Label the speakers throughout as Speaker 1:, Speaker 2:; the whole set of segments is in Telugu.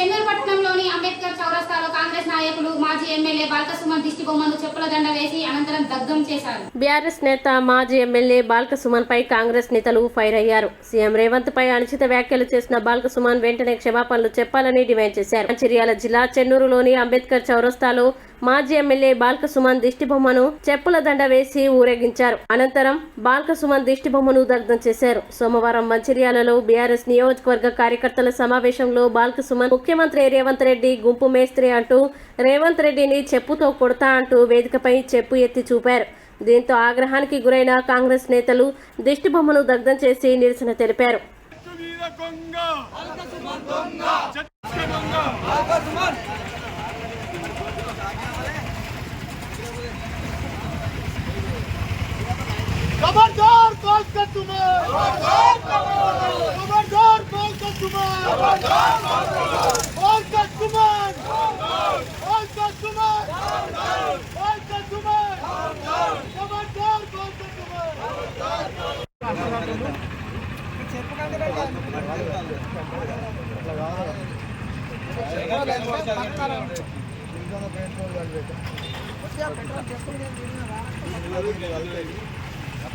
Speaker 1: అంబేద్కర్ చౌరస్తాలో కాంగ్రెస్ నాయకులు మాజీ ఎమ్మెల్యే బాలకసుమన్ దిష్టి బొమ్మను చెప్పుల దండ వేసి అనంతరం దగ్ధం చేశారు.
Speaker 2: బీఆర్ఎస్ నేత మాజీ ఎమ్మెల్యే బాల్కసుమన్ పై కాంగ్రెస్ నేతలు ఫైర్ అయ్యారు. సీఎం రేవంత్ పై అనుచిత వ్యాఖ్యలు చేసిన బాల్కసుమన్ వెంటనే క్షమాపణలు చెప్పాలని డిమాండ్ చేశారు. మంచిర్యాల జిల్లా చెన్నూరులోని అంబేద్కర్ చౌరస్తాలో మాజీ ఎమ్మెల్యే బాల్క సుమన్ దిష్టిబొమ్మను చెప్పుల దండ వేసి ఊరేగించారు. అనంతరం బాల్క సుమన్ దిష్టిబొమ్మను దగ్ధం చేశారు. సోమవారం మంచిర్యాలలో బీఆర్ఎస్ నియోజకవర్గ కార్యకర్తల సమావేశంలో బాల్క సుమన్ ముఖ్యమంత్రి రేవంత్ రెడ్డి గుంపు మేస్త్రి అంటూ రేవంత్ రెడ్డిని చెప్పుతో కొడతా అంటూ వేదికపై చెప్పు ఎత్తి చూపారు. దీంతో ఆగ్రహానికి గురైన కాంగ్రెస్ నేతలు దిష్టిబొమ్మను దగ్ధం చేసి నిరసన తెలిపారు.
Speaker 3: ¡Comandor, volte tu mano! ¡Comandor, ¡Comandor, tu mano! ¡Comandor, volte tu mano! ¡Volte tu mano! ¡Volte tu mano! Tu mano! Tu mano! Tu mano! Tu mano! Tu mano! Tu mano! Tu mano! Tu mano! Tu mano! Tu mano! Tu mano! Tu mano! Tu mano! Tu mano! Tu mano! Tu mano! Tu mano! Tu mano!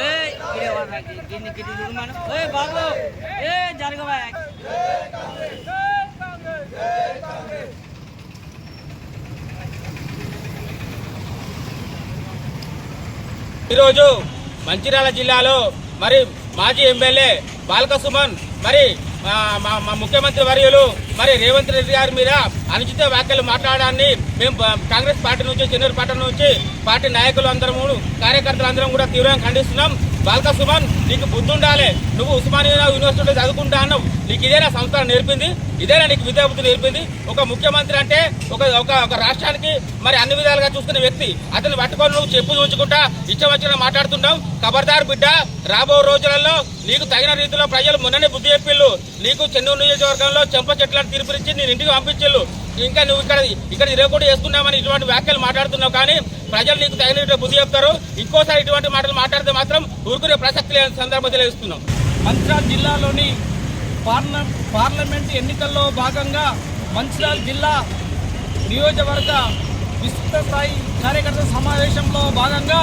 Speaker 4: ఏయ్, ఇడే వాడు గిన్ని బాబు ఏ జరగవా
Speaker 5: ఈరోజు మంచిర్యాల జిల్లాలో మరి మాజీ ఎమ్మెల్యే బాలక సుమన్ మరి మా మా- ముఖ్యమంత్రి వర్యులు మరి రేవంత్ రెడ్డి గారి మీద అనుచిత వ్యాఖ్యలు మాట్లాడడాన్ని మేము కాంగ్రెస్ పార్టీ నుంచి చెన్నూరు పట్టణం నుంచి పార్టీ నాయకులు అందరము కార్యకర్తలు అందరం కూడా తీవ్రంగా ఖండిస్తున్నాం. బాలక సుమన్ నీకు బుద్ధి ఉండాలి. నువ్వు ఉస్మానియా యూనివర్సిటీలో చదువుకుంటా అన్నావు. నీకు ఇదేనా సంస్థ నేర్పింది? ఇదేనా నీకు విద్యాబుద్ధి నేర్పింది? ఒక ముఖ్యమంత్రి అంటే ఒక ఒక ఒక రాష్ట్రానికి మరి అన్ని విధాలుగా చూస్తున్న వ్యక్తి. అతను పట్టుకొని నువ్వు చెప్పు చూచుకుంటా ఇష్టం వచ్చిన మాట్లాడుతున్నావు ఖబర్దార్ బిడ్డ రాబో రోజులలో నీకు తగిన రీతిలో ప్రజలు మొన్ననే బుద్ధి చెప్పిళ్ళు. నీకు చెన్నూరు నియోజకవర్గంలో చెంప చెట్లను తీర్పునిచ్చి నేను ఇంటికి పంపించిళ్ళు. ఇంకా నువ్వు ఇక్కడ ఇక్కడ ఇరవై కూడా వేసుకున్నామని ఇటువంటి వ్యాఖ్యలు మాట్లాడుతున్నావు కానీ ప్రజలు నీకు తగిన బుద్ధి చెప్తారు. ఇంకోసారి ఇటువంటి మాటలు మాట్లాడితే మాత్రం ఊరుకునే ప్రసక్తి లేని సందర్భం తెలియజేస్తున్నాం.
Speaker 6: మంచిర్యాల జిల్లాలోని పార్ల పార్లమెంట్ ఎన్నికల్లో భాగంగా మంచిర్యాల జిల్లా నియోజకవర్గ విస్తృత స్థాయి కార్యకర్తల సమావేశంలో భాగంగా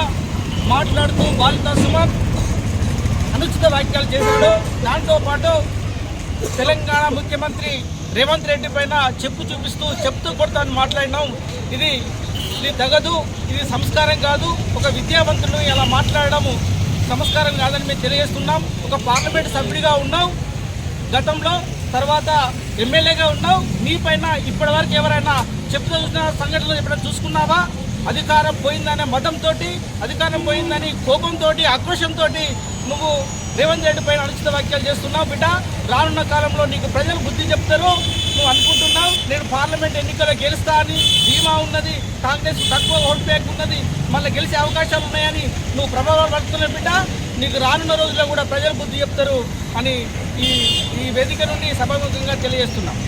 Speaker 6: మాట్లాడుతూ బాలిత సుమన్ అనుచిత వ్యాఖ్యలు చేశాడు. దాంతో పాటు తెలంగాణ ముఖ్యమంత్రి రేవంత్ రెడ్డి పైన చెప్పు చూపిస్తూ చెప్తూ కొడతాను మాట్లాడినాం. ఇది ఇది తగదు ఇది సంస్కారం కాదు. ఒక విద్యావంతుడు ఇలా మాట్లాడడము సంస్కారం కాదని మేము తెలియజేస్తున్నాం. ఒక పార్లమెంట్ సభ్యుడిగా ఉన్నాం గతంలో తర్వాత ఎమ్మెల్యేగా ఉన్నావు. నీ పైన ఇప్పటివరకు ఎవరైనా చెప్తూ చూసిన సంఘటనలు ఎప్పుడైనా చూసుకున్నావా? అధికారం పోయిందనే మతంతో అధికారం పోయిందని కోపంతో ఆక్రోషంతో నువ్వు రేవంత్ రెడ్డి పైన అనుచిత వ్యాఖ్యలు చేస్తున్నావు బిడ్డ. రానున్న కాలంలో నీకు ప్రజలు బుద్ధి చెప్తారు. నువ్వు అనుకుంటున్నావు. నేను పార్లమెంట్ ఎన్నికల్లో గెలుస్తా అని ధీమా ఉన్నది కాంగ్రెస్ తక్కువ ఓట్ బ్యాంక్ ఉన్నది మళ్ళీ గెలిచే అవకాశాలు ఉన్నాయని నువ్వు ప్రభావం పడుతున్న బిడ్డ నీకు రానున్న రోజుల్లో కూడా ప్రజలు బుద్ధి చెప్తారు అని ఈ ఈ వేదిక నుండి సభాముఖంగా తెలియజేస్తున్నాం.